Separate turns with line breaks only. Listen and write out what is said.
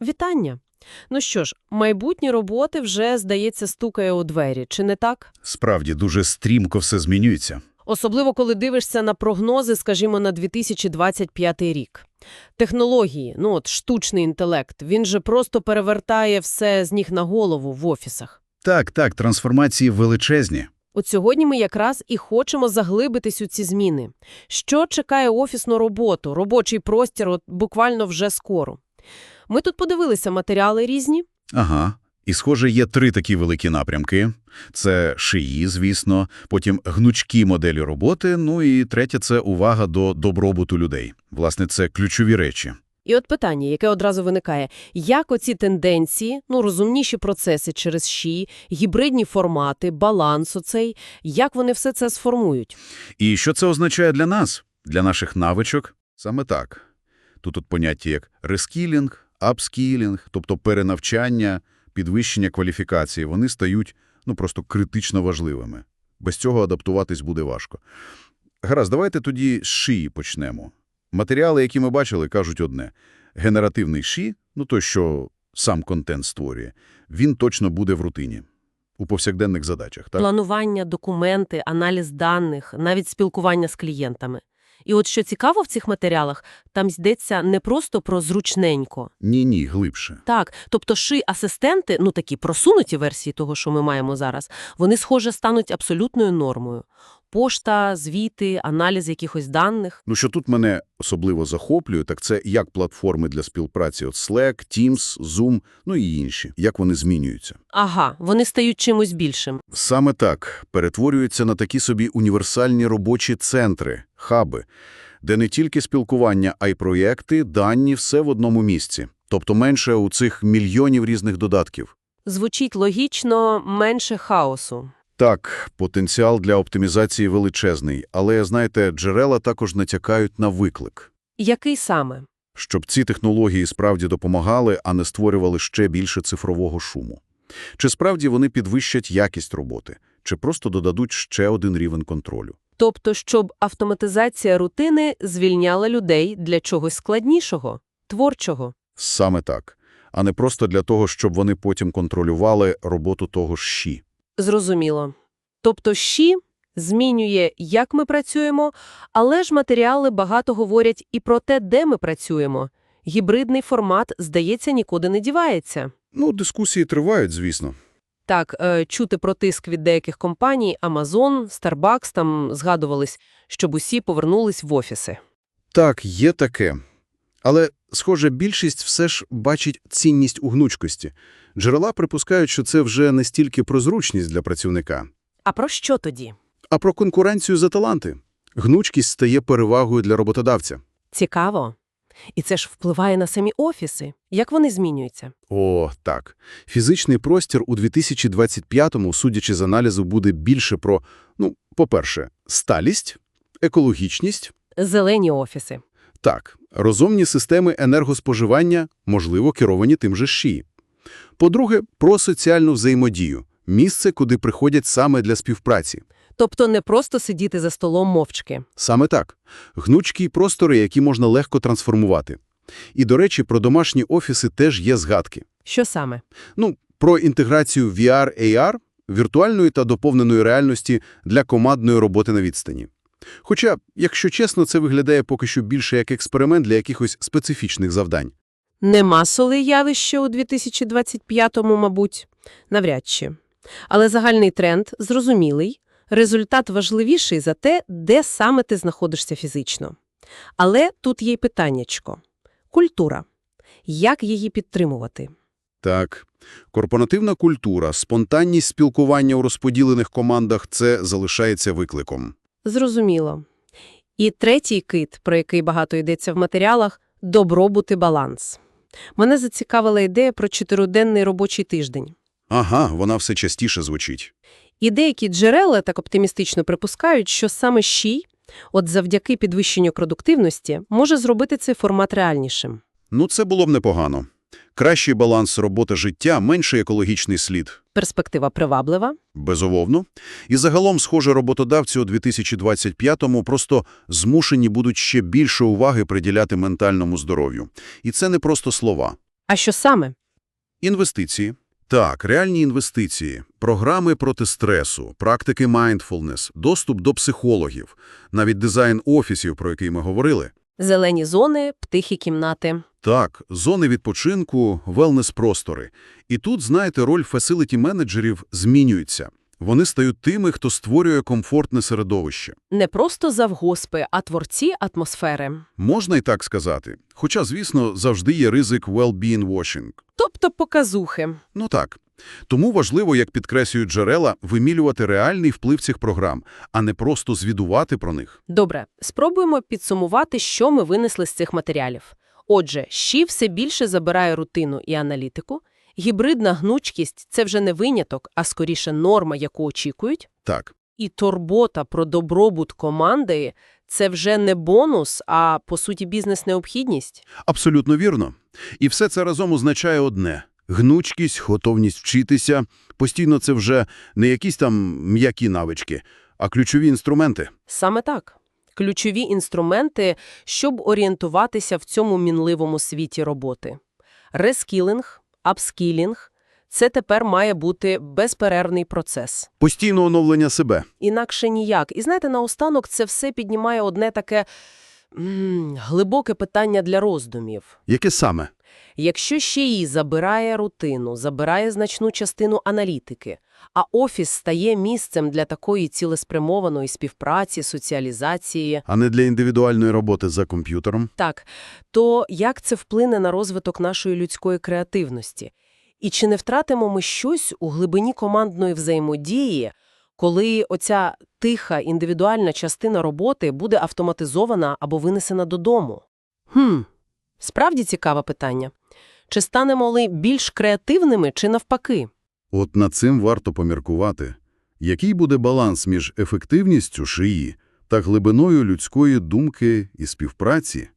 Вітання! Ну що ж, майбутні роботи вже, здається, стукає у двері, чи не так?
Справді, дуже стрімко все змінюється.
Особливо, коли дивишся на прогнози, скажімо, на 2025 рік. Технології, ну от штучний інтелект, він же просто перевертає все з ніг на голову в офісах.
Так, так, трансформації величезні.
От сьогодні ми якраз і хочемо заглибитись у ці зміни. Що чекає офісну роботу, робочий простір от буквально вже скоро? Ми тут подивилися матеріали різні.
Ага. І, схоже, є три такі великі напрямки. Це шиї, звісно, потім гнучкі моделі роботи, ну і третє – це увага до добробуту людей. Власне, це ключові речі.
І от питання, яке одразу виникає. Як оці тенденції, ну, розумніші процеси через ШІ, гібридні формати, баланс оцей, як вони все це сформують?
І що це означає для нас, для наших навичок? Саме так. Тут от поняття як рескілінг, апскілінг, тобто перенавчання, підвищення кваліфікації, вони стають ну, просто критично важливими. Без цього адаптуватись буде важко. Гаразд, давайте тоді з шиї почнемо. Матеріали, які ми бачили, кажуть одне. Генеративний ші, ну то, що сам контент створює, він точно буде в рутині, у повсякденних задачах. Так?
Планування, документи, аналіз даних, навіть спілкування з клієнтами. І от що цікаво в цих матеріалах, там йдеться не просто про зручненько.
Ні-ні, глибше.
Так, тобто ши-асистенти, ну такі просунуті версії того, що ми маємо зараз, вони, схоже, стануть абсолютною нормою. Пошта, звіти, аналіз якихось даних.
Ну, що тут мене особливо захоплює, так це як платформи для співпраці, от Slack, Teams, Zoom, ну і інші, як вони змінюються.
Ага, вони стають чимось більшим.
Саме так, перетворюються на такі собі універсальні робочі центри, хаби, де не тільки спілкування, а й проєкти, дані, все в одному місці. Тобто менше у цих мільйонів різних додатків.
Звучить логічно, менше хаосу.
Так, потенціал для оптимізації величезний, але, знаєте, джерела також натякають на виклик.
Який саме?
щоб ці технології справді допомагали, а не створювали ще більше цифрового шуму. Чи справді вони підвищать якість роботи, чи просто додадуть ще один рівень контролю?
Тобто, щоб автоматизація рутини звільняла людей для чогось складнішого, творчого.
Саме так. А не просто для того, щоб вони потім контролювали роботу того ж ЩІ.
Зрозуміло. Тобто ЩІ змінює, як ми працюємо, але ж матеріали багато говорять і про те, де ми працюємо. Гібридний формат, здається, нікуди не дівається.
Ну, дискусії тривають, звісно.
Так, е, чути про тиск від деяких компаній, Amazon, Starbucks там згадувались, щоб усі повернулись в офіси.
Так, є таке. Але, схоже, більшість все ж бачить цінність у гнучкості. Джерела припускають, що це вже не стільки про зручність для працівника,
А про що тоді?
а про конкуренцію за таланти. Гнучкість стає перевагою для роботодавця.
Цікаво. І це ж впливає на самі офіси. Як вони змінюються?
О, так. Фізичний простір у 2025-му, судячи з аналізу, буде більше про, ну, по-перше, сталість, екологічність,
Зелені офіси.
Так, розумні системи енергоспоживання, можливо, керовані тим же ШІ. По-друге, про соціальну взаємодію, місце, куди приходять саме для співпраці.
Тобто не просто сидіти за столом мовчки.
Саме так. Гнучкі простори, які можна легко трансформувати. І, до речі, про домашні офіси теж є згадки.
Що саме?
Ну, про інтеграцію VR, AR, віртуальної та доповненої реальності для командної роботи на відстані. Хоча, якщо чесно, це виглядає поки що більше як експеримент для якихось специфічних завдань.
Не масове явище у 2025-му, мабуть. Навряд чи. Але загальний тренд зрозумілий. Результат важливіший за те, де саме ти знаходишся фізично. Але тут є й питаннячко. Культура. Як її підтримувати?
Так, корпоративна культура, спонтанність спілкування у розподілених командах – це залишається викликом.
Зрозуміло. І третій кит, про який багато йдеться в матеріалах – добробут і баланс. Мене зацікавила ідея про чотириденний робочий тиждень.
Ага, вона все частіше звучить.
І деякі джерела так оптимістично припускають, що саме ЩІ, от завдяки підвищенню продуктивності, може зробити цей формат реальнішим.
Ну, це було б непогано. Кращий баланс робота-життя, менший екологічний слід.
Перспектива приваблива.
Безумовно. І загалом, схоже, роботодавці у 2025-му просто змушені будуть ще більше уваги приділяти ментальному здоров'ю. І це не просто слова.
А що саме?
Інвестиції. Так, реальні інвестиції, програми проти стресу, практики mindfulness, доступ до психологів, навіть дизайн офісів, про який ми говорили.
Зелені зони, птихі кімнати.
Так, зони відпочинку, велнес-простори. І тут, знаєте, роль фасиліті-менеджерів змінюється. Вони стають тими, хто створює комфортне середовище.
Не просто завгоспи, а творці атмосфери.
Можна і так сказати. Хоча, звісно, завжди є ризик well-being washing.
Тобто показухи.
Ну так. Тому важливо, як підкреслюють джерела, вимілювати реальний вплив цих програм, а не просто звідувати про них.
Добре, спробуємо підсумувати, що ми винесли з цих матеріалів. Отже, щі все більше забирає рутину і аналітику. Гібридна гнучкість – це вже не виняток, а скоріше норма, яку очікують.
Так,
І турбота про добробут команди – це вже не бонус, а, по суті, бізнес-необхідність.
абсолютно вірно. І все це разом означає одне – гнучкість, готовність вчитися. Постійно це вже не якісь там м'які навички, а ключові інструменти.
Саме так. Ключові інструменти, щоб орієнтуватися в цьому мінливому світі роботи. Рескілінг, апскілінг – це тепер має бути безперервний процес.
Постійне оновлення себе.
Інакше ніяк. І знаєте, наостанок це все піднімає одне таке м, глибоке питання для роздумів.
Яке саме?
Якщо ще її забирає рутину, забирає значну частину аналітики, а офіс стає місцем для такої цілеспрямованої співпраці, соціалізації,
А не для індивідуальної роботи за комп'ютером?
так, то як це вплине на розвиток нашої людської креативності? І чи не втратимо ми щось у глибині командної взаємодії, коли оця тиха індивідуальна частина роботи буде автоматизована або винесена додому? Хм, справді цікаве питання. Чи станемо ли більш креативними, чи навпаки?
От над цим варто поміркувати. Який буде баланс між ефективністю шиї та глибиною людської думки і співпраці?